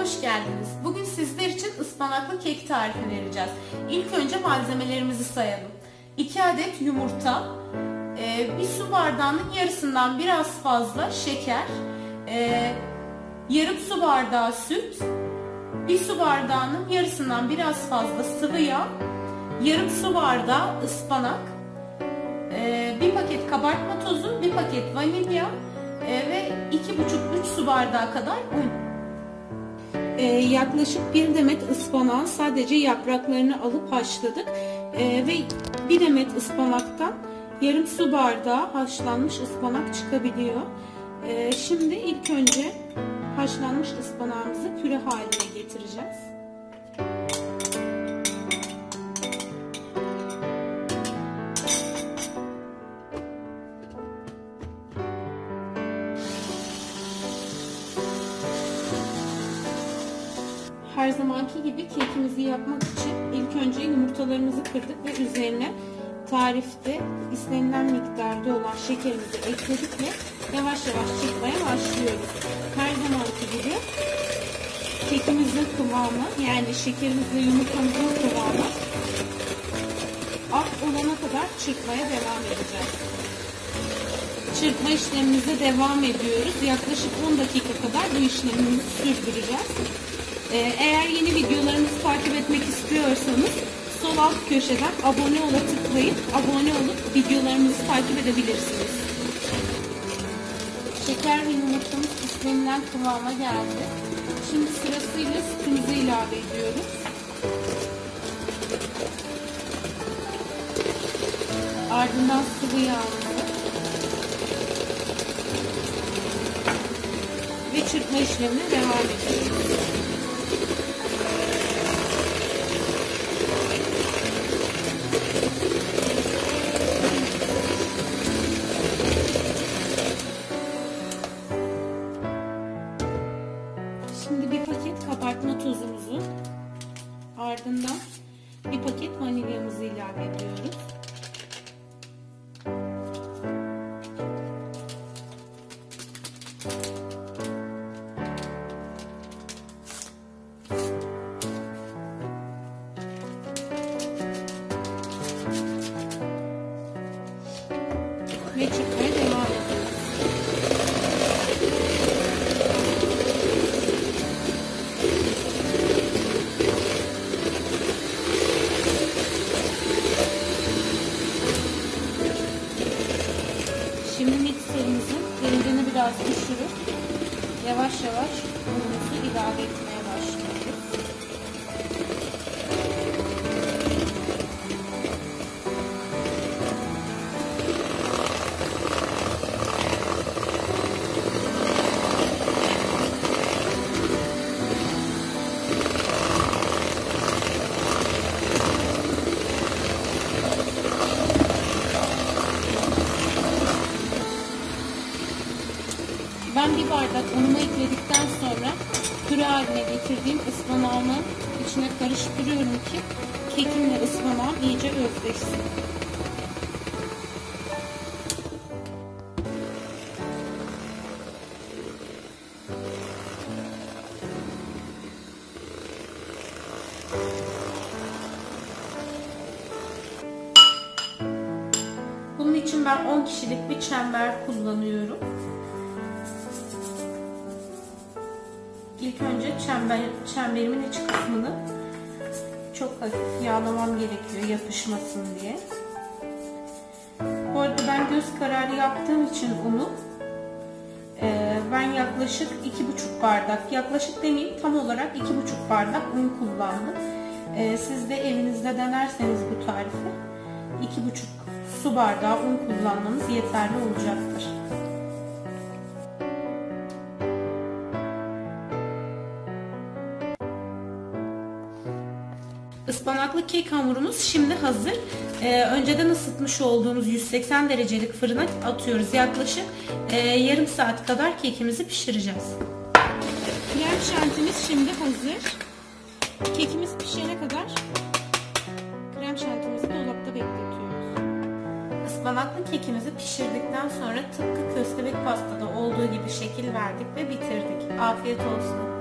hoş geldiniz. Bugün sizler için ıspanaklı kek tarifi vereceğiz. İlk önce malzemelerimizi sayalım. 2 adet yumurta, e, bir su bardağının yarısından biraz fazla şeker, e, yarım su bardağı süt, bir su bardağının yarısından biraz fazla sıvı yağ, yarım su bardağı ıspanak, e, bir paket kabartma tozu, bir paket vanilya ve 2,5-3 su bardağı kadar un e, yaklaşık bir demet ıspanağın sadece yapraklarını alıp haşladık e, ve bir demet ıspanaktan yarım su bardağı haşlanmış ıspanak çıkabiliyor. E, şimdi ilk önce haşlanmış ıspanağımızı püre haline getireceğiz. Her zamanki gibi kekimizi yapmak için ilk önce yumurtalarımızı kırdık ve üzerine tarifte istenilen miktarda olan şekerimizi ekledik ve yavaş yavaş çırpmaya başlıyoruz. Her zamanki gibi kekimizin kıvamı yani şekerimizle yumurtamızın kıvamı ak olana kadar çırpmaya devam edeceğiz. Çırpma işlemimize devam ediyoruz. Yaklaşık 10 dakika kadar bu işlemimizi sürdüreceğiz. Ee, eğer yeni videolarımızı takip etmek istiyorsanız sol alt köşeden abone ola tıklayıp abone olup videolarımızı takip edebilirsiniz. Şeker ve yumurtamız istenilen kıvama geldi. Şimdi sırasıyla sütümüzü ilave ediyoruz. Ardından sıvı yağımızı ve çırpma işlemine devam ediyoruz. Biraz düşürüp yavaş yavaş ilave etmeye Ben bir bardak unumu ekledikten sonra püre haline getirdiğim ıspanağımı içine karıştırıyorum ki kekimle ıspanağım iyice özleşsin. Bunun için ben 10 kişilik bir çember kullanıyorum. İlk önce çember, çemberimin iç kısmını çok hafif yağlamam gerekiyor yapışmasın diye. Bu arada ben göz kararı yaptığım için unu e, ben yaklaşık 2,5 bardak, yaklaşık demeyeyim tam olarak 2,5 bardak un kullandım. E, siz de evinizde denerseniz bu tarifi 2,5 su bardağı un kullanmanız yeterli olacaktır. Ispanaklı kek hamurumuz şimdi hazır. Ee, önceden ısıtmış olduğumuz 180 derecelik fırına atıyoruz. Yaklaşık e, yarım saat kadar kekimizi pişireceğiz. Krem şantimiz şimdi hazır. Kekimiz pişene kadar krem şantimizi dolapta bekletiyoruz. Ispanaklı kekimizi pişirdikten sonra tıpkı köstebek pastada olduğu gibi şekil verdik ve bitirdik. Afiyet olsun.